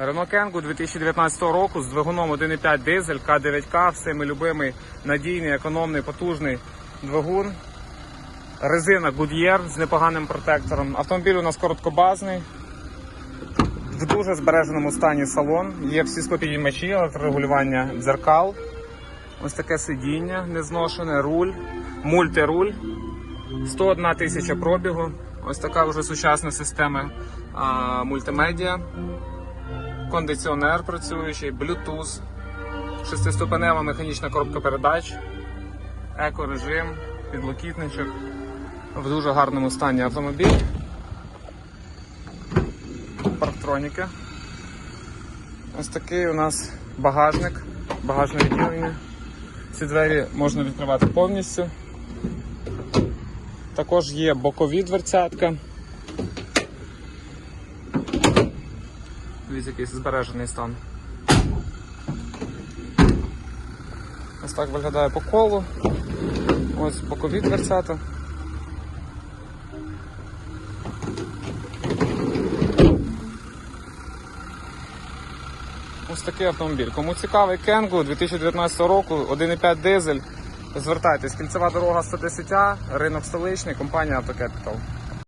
Renault Kangoo 2019 року з двигуном 1.5 дизель К9К, всеми любимий, надійний, економний, потужний двигун. Резина Goodyear з непоганим протектором. Автомобіль у нас короткобазний. В дуже збереженому стані салон. Є всі склопідіймачі, електрорегулювання дзеркал. Ось таке сидіння незношене, руль, мультируль. 101 тисяча пробігу. Ось така вже сучасна система а, мультимедіа. Кондиціонер працюючий, Bluetooth, шестиступенева механічна коробка передач, екорежим, підлокітничок. В дуже гарному стані автомобіль. Парктроніки. Ось такий у нас багажник, багажне відділення. Ці двері можна відкривати повністю. Також є бокові дверцятка. Дивіться, якийсь збережений стан. Ось так виглядає по колу. Ось бокові дверцята. Ось такий автомобіль. Кому цікавий Кенгу 2019 року, 1,5 дизель. Звертайтесь, кільцева дорога 110А, ринок столичний, компанія Автокепітал.